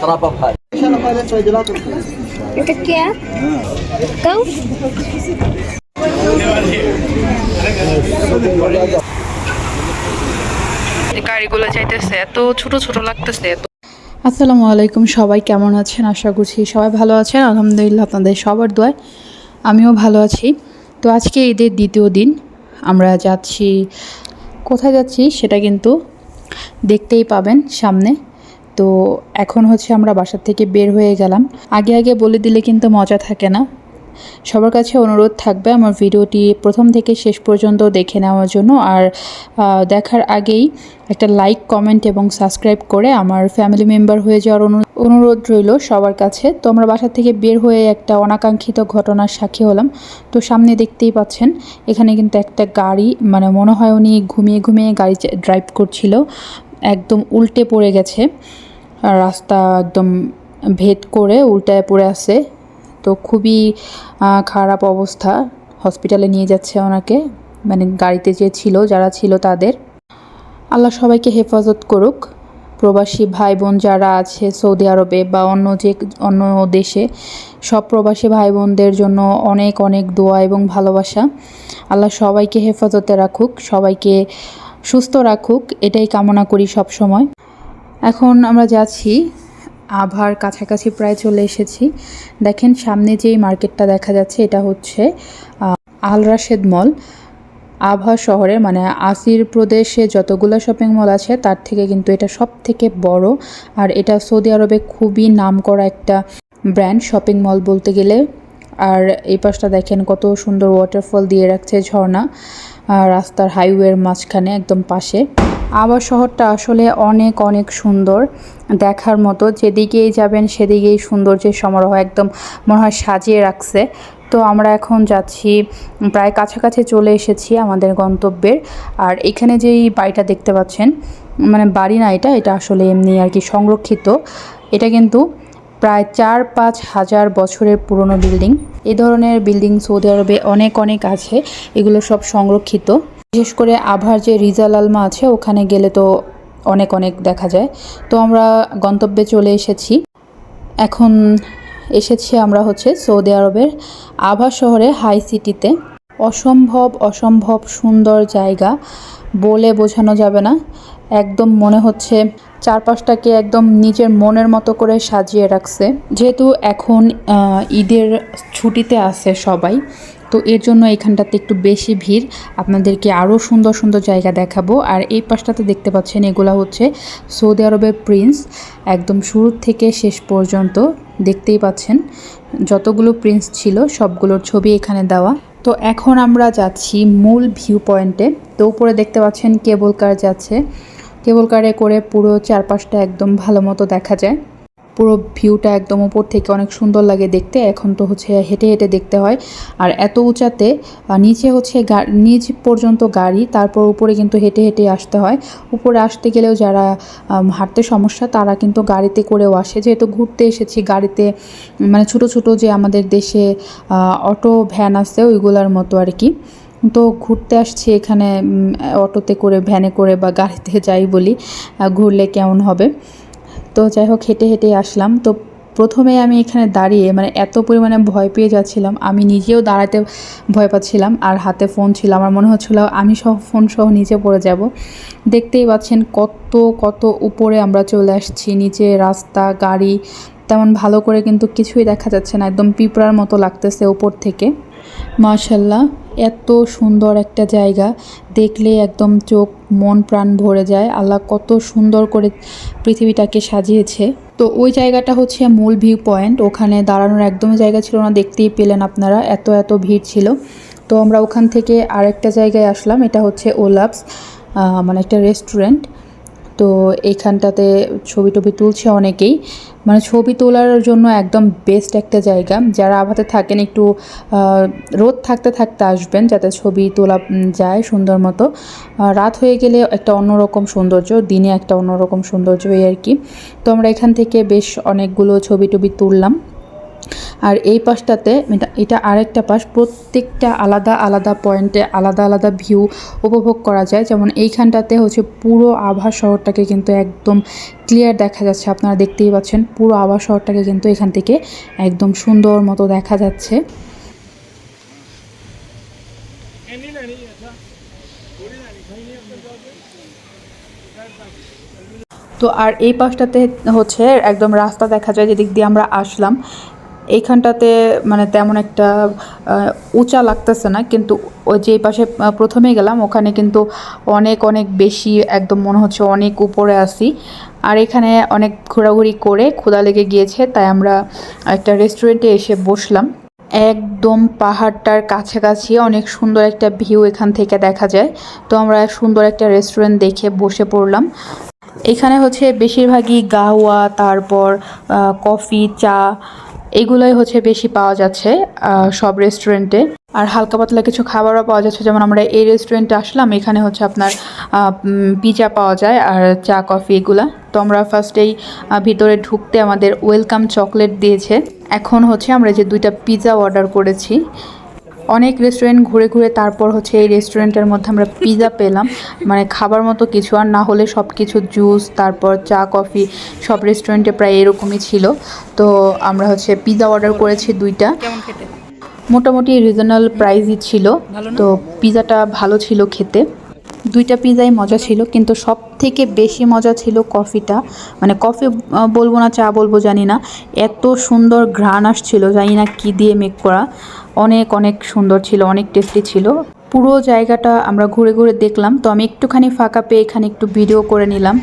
ترابط هذا এটা কে কাউ এই গাড়িগুলো যাইতেছে এত ছোট ছোট লাগতেছে এত আসসালামু আলাইকুম সবাই কেমন আছেন আশা করছি সবাই ভালো আছেন আলহামদুলিল্লাহ আপনাদের সবার দোয়ায় আমিও ভালো আছি তো আজকে ঈদের দ্বিতীয় দিন আমরা যাচ্ছি কোথায় যাচ্ছি সেটা কিন্তু দেখতেই পাবেন সামনে তো এখন হচ্ছে আমরা বাসার থেকে বের হয়ে গেলাম। আগে আগে বলে দিলে কিন্তু মজা থাকে না। সবার কাছে অনুরোধ থাকবে আমার ভিডিওটি প্রথম থেকে শেষ পর্যন্ত দেখে নেওয়ার জন্য। আর দেখার আগেই একটা লাইক কমেন্ট এবং সাবস্ক্রাইব করে আমার ফ্যামিলি মেম্বার হয়ে যাওয়ার অনুরোধ রইল সবার কাছে। তো আমরা বাসা থেকে বের হয়ে একটা অনাকাঙ্ক্ষিত ঘটনার সাক্ষী হলাম। তো সামনে দেখতেই পাচ্ছেন, এখানে কিন্তু একটা গাড়ি মানে মনে হয় উনি ঘুমিয়ে ঘুমিয়ে গাড়ি ড্রাইভ করছিল। একদম উল্টে পড়ে গেছে। রাস্তা একদম ভেদ করে উল্টায় পড়ে আছে। তো খুবই খারাপ অবস্থা। হসপিটালে নিয়ে যাচ্ছে ওনাকে। মানে গাড়িতে যে ছিল, যারা ছিল তাদের। আল্লাহ সবাইকে হেফাজত করুক। প্রবাসী ভাই বোন যারা আছে সৌদি আরবে বা অন্য যে, অন্য দেশে, সব প্রবাসী ভাই বোনদের জন্য অনেক অনেক দোয়া এবং ভালোবাসা। আল্লাহ সবাইকে হেফাজতে রাখুক, সবাইকে সুস্থ রাখুক। এটাই কামনা করি সব সময় এখন আমরা যাচ্ছি। আভার কাছাকাছি প্রায় চলে এসেছি। দেখেন সামনে যেই মার্কেটটা দেখা যাচ্ছে, এটা হচ্ছে আল রাশেদ মল। আভা শহরে মানে আসির প্রদেশে যতগুলো শপিং মল আছে, তার থেকে কিন্তু এটা সব থেকে বড়। আর এটা সৌদি আরবে খুবই নামকরা একটা ব্র্যান্ড শপিং মল বলতে গেলে। আর এই পাশটা দেখেন কত সুন্দর ওয়াটারফল দিয়ে রাখছে ঝর্ণা রাস্তার হাইওয়ের মাঝখানে একদম পাশে। আবার শহরটা আসলে অনেক অনেক সুন্দর দেখার মতো। যেদিকেই যাবেন সেদিকেই সৌন্দর্যের সমারোহ একদম মনে হয় সাজিয়ে রাখছে। তো আমরা এখন যাচ্ছি, প্রায় কাছাকাছি চলে এসেছি আমাদের গন্তব্যের। আর এখানে যেই বাড়িটা দেখতে পাচ্ছেন মানে বাড়ি না এটা এটা আসলে এমনি আর কি সংরক্ষিত। এটা কিন্তু প্রায় চার পাঁচ হাজার বছরের পুরনো বিল্ডিং। এই ধরনের বিল্ডিং সৌদি আরবে অনেক অনেক আছে। এগুলো সব সংরক্ষিত। বিশেষ করে আভার যে রিজাল আলমা আছে, ওখানে গেলে তো অনেক অনেক দেখা যায়। তো আমরা গন্তব্যে চলে এসেছি। এখন এসেছি আমরা হচ্ছে সৌদি আরবের আভা শহরে হাই সিটিতে। অসম্ভব অসম্ভব সুন্দর জায়গা। বলে বোঝানো যাবে না। একদম মনে হচ্ছে চারপাশটাকে একদম নিজের মনের মতো করে সাজিয়ে রাখছে। যেহেতু এখন ঈদের ছুটিতে আছে সবাই, তো এর জন্য এখানটাতে একটু বেশি ভিড়। আপনাদেরকে আরও সুন্দর সুন্দর জায়গা দেখাবো। আর এই পাশটাতে দেখতে পাচ্ছেন, এগুলা হচ্ছে সৌদি আরবের প্রিন্স। একদম শুরু থেকে শেষ পর্যন্ত দেখতেই পাচ্ছেন, যতগুলো প্রিন্স ছিল সবগুলোর ছবি এখানে দেওয়া। তো এখন আমরা যাচ্ছি মূল ভিউ পয়েন্টে তো উপরে দেখতে পাচ্ছেন, কেবল কার যাচ্ছে। কেবল কারে করে পুরো চারপাশটা একদম ভালো মতো দেখা যায়। পুরো ভিউটা একদম উপর থেকে অনেক সুন্দর লাগে দেখতে। এখন তো হচ্ছে হেঁটে হেঁটে দেখতে হয়। আর এত উঁচাতে নিচে হচ্ছে নিচ পর্যন্ত গাড়ি, তারপর উপরে কিন্তু হেঁটে হেঁটে আসতে হয়। উপরে আসতে গেলেও যারা হাঁটতে সমস্যা, তারা কিন্তু গাড়িতে করেও আসে। যেহেতু ঘুরতে এসেছি, গাড়িতে মানে ছোট ছোট যে আমাদের দেশে অটো ভ্যান আছে, ওইগুলার মতো আর কি। তো ঘুরতে আসছি এখানে অটোতে করে, ভ্যানে করে বা গাড়িতে যাই বলি ঘুরলে কেমন হবে? তো যাই হোক, হেঁটে হেঁটে আসলাম। তো প্রথমে আমি এখানে দাঁড়িয়ে মানে এত পরিমাণে ভয় পেয়ে যাচ্ছিলাম, আমি নিজেও দাঁড়াতে ভয় পাচ্ছিলাম, আর হাতে ফোন ছিল। আমার মনে হচ্ছিল, আমি সহ ফোন সহ নিচে পড়ে যাব। দেখতেই পাচ্ছেন কত কত উপরে আমরা চলে আসছি। নিচে রাস্তা, গাড়ি, তেমন ভালো করে কিন্তু কিছুই দেখা যাচ্ছে না। একদম পিঁপড়ার মতো লাগতেছে উপর থেকে। মাশাল্লাহ, এত সুন্দর একটা জায়গা। দেখলে একদম চোখ, মন, প্রাণ ভরে যায়। আল্লাহ কত সুন্দর করে পৃথিবীটাকে সাজিয়েছে। তো ওই জায়গাটা হচ্ছে মূল ভিউ পয়েন্ট ওখানে দাঁড়ানোর একদমই জায়গা ছিল না। দেখতেই পেলেন আপনারা, এত এত ভিড় ছিল। তো আমরা ওখান থেকে আরেকটা জায়গায় আসলাম। এটা হচ্ছে ওলাপস মানে একটা রেস্টুরেন্ট তো এইখানটাতে ছবি টবি তুলছে অনেকেই। মানে ছবি তোলার জন্য একদম বেস্ট একটা জায়গা। যারা আভাতে থাকেন, একটু রোদ থাকতে থাকতে আসবেন যাতে ছবি তোলা যায় সুন্দর মতো। রাত হয়ে গেলে একটা অন্যরকম সৌন্দর্য, দিনে একটা অন্যরকম সৌন্দর্য এই আর কি। তো আমরা এখান থেকে বেশ অনেকগুলো ছবি টবি তুললাম। আর এই পাশটাতে এটা- এটা আরেকটা পাশ, প্রত্যেকটা আলাদা আলাদা পয়েন্টে আলাদা আলাদা ভিউ উপভোগ করা যায়। যেমন এইখানটাতে হচ্ছে পুরো আভা শহরটাকে কিন্তু একদম ক্লিয়ার দেখা যাচ্ছে। আপনারা দেখতেই পাচ্ছেন পুরো আভা শহরটাকে কিন্তু এখান থেকে একদম সুন্দর মতো দেখা যাচ্ছে। তো আর এই পাশটাতে হচ্ছে একদম রাস্তা দেখা যায়, যেদিক দিয়ে আমরা আসলাম। এইখানটাতে মানে তেমন একটা উঁচা লাগতেছে না, কিন্তু ওই যে পাশে প্রথমে গেলাম, ওখানে কিন্তু অনেক অনেক বেশি একদম মনে হচ্ছে অনেক উপরে আসি আর এখানে অনেক ঘোরাঘুরি করে ক্ষুধা লেগে গিয়েছে, তাই আমরা একটা রেস্টুরেন্টে এসে বসলাম। একদম পাহাড়টার কাছাকাছি অনেক সুন্দর একটা ভিউ এখান থেকে দেখা যায়। তো আমরা সুন্দর একটা রেস্টুরেন্ট দেখে বসে পড়লাম। এখানে হচ্ছে বেশিরভাগই গাওয়া, তারপর কফি চা এগুলোই হচ্ছে বেশি পাওয়া যাচ্ছে সব রেস্টুরেন্টে আর হালকা পাতলা কিছু খাবারও পাওয়া যাচ্ছে, যেমন আমরা এই রেস্টুরেন্টে আসলাম, এখানে হচ্ছে আপনার পিজা পাওয়া যায় আর চা কফি এগুলা। তো আমরা ফার্স্টেই ভিতরে ঢুকতে আমাদের ওয়েলকাম চকলেট দিয়েছে। এখন হচ্ছে আমরা যে দুইটা পিজা অর্ডার করেছি অনেক রেস্টুরেন্ট ঘুরে ঘুরে তারপর হচ্ছে এই রেস্টুরেন্টের মধ্যে আমরা পিজা পেলাম। মানে খাবার মতো কিছু আর না হলে সব কিছু জুস তারপর চা কফি সব রেস্টুরেন্টে প্রায় এরকমই ছিল। তো আমরা হচ্ছে পিজা অর্ডার করেছি দুইটা। মোটামুটি রিজনাল প্রাইজই ছিল। তো পিজাটা ভালো ছিল খেতে। দুইটা পিৎজাই মজা ছিল, কিন্তু সব থেকে বেশি মজা ছিল কফিটা। মানে কফি বলব না চা বলব জানি না। এত সুন্দর ঘ্রাণ আসছিল, জানি না কী দিয়ে মেক করা। অনেক অনেক সুন্দর ছিল, অনেক টেস্টি ছিল। পুরো জায়গাটা আমরা ঘুরে ঘুরে দেখলাম, তো আমি একটুখানি ফাঁকা পেয়ে এখানে একটু ভিডিও করে নিলাম।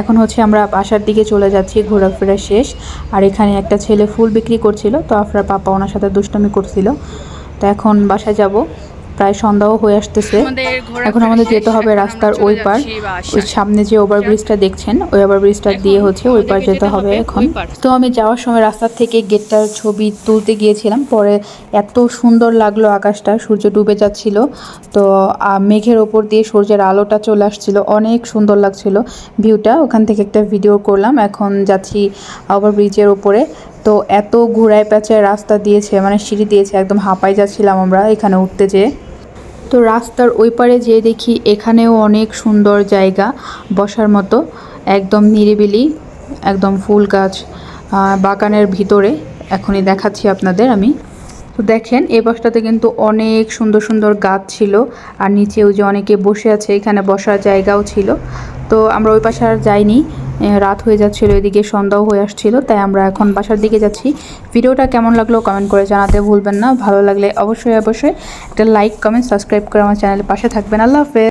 এখন হচ্ছে আমরা বাসার দিকে চলে যাচ্ছি, ঘোরাফেরা শেষ। আর এখানে একটা ছেলে ফুল বিক্রি করছিল, তো আপনার পাপা ওনার সাথে দুষ্টমি করছিল। তো এখন বাসায় যাব। প্রায় সন্ধ্যাও হয়ে আসতেছে। এখন আমাদের যেতে হবে রাস্তার ওই পার। ওই সামনে যে ওভারব্রিজটা দেখছেন ওই ওভারব্রিজটা দিয়ে হচ্ছে ওই পার যেতে হবে এখন। তো আমি যাওয়ার সময় রাস্তার থেকে গেটটার ছবি তুলতে গিয়েছিলাম। পরে এত সুন্দর লাগল আকাশটা সূর্য ডুবে যাচ্ছিল। তো মেঘের ওপর দিয়ে সূর্যের আলোটা চলে আসছিল। অনেক সুন্দর লাগছিল ভিউটা। ওখান থেকে একটা ভিডিও করলাম। এখন যাচ্ছি ওভারব্রিজের উপরে তো এত ঘুরায় প্যাঁচায় রাস্তা দিয়েছে মানে সিঁড়ি দিয়েছে, একদম হাঁপাই যাচ্ছিলাম আমরা এখানে উঠতে যেয়ে। তো রাস্তার ওই পারে যেয়ে দেখি এখানেও অনেক সুন্দর জায়গা বসার মতো, একদম নিরিবিলি, একদম ফুল গাছ বাগানের ভিতরে। এখনই দেখাচ্ছি আপনাদের আমি। তো দেখেন এই বাসটাতে কিন্তু অনেক সুন্দর সুন্দর গাছ ছিল, আর নিচেও যে অনেকে বসে আছে, এখানে বসার জায়গাও ছিল। তো আমরা ওই পাশে আর যাইনি রাত হয়ে যাচ্ছিল, এদিকে সন্ধ্যাও হয়ে আসছিল, তাই আমরা এখন বাসার দিকে যাচ্ছি। ভিডিওটা কেমন লাগল কমেন্ট করে জানাতে ভুলবেন না, ভালো লাগলে অবশ্যই অবশ্যই একটা লাইক কমেন্ট সাবস্ক্রাইব করে আমার চ্যানেলের পাশে থাকবেন। আল্লাহ হাফেজ।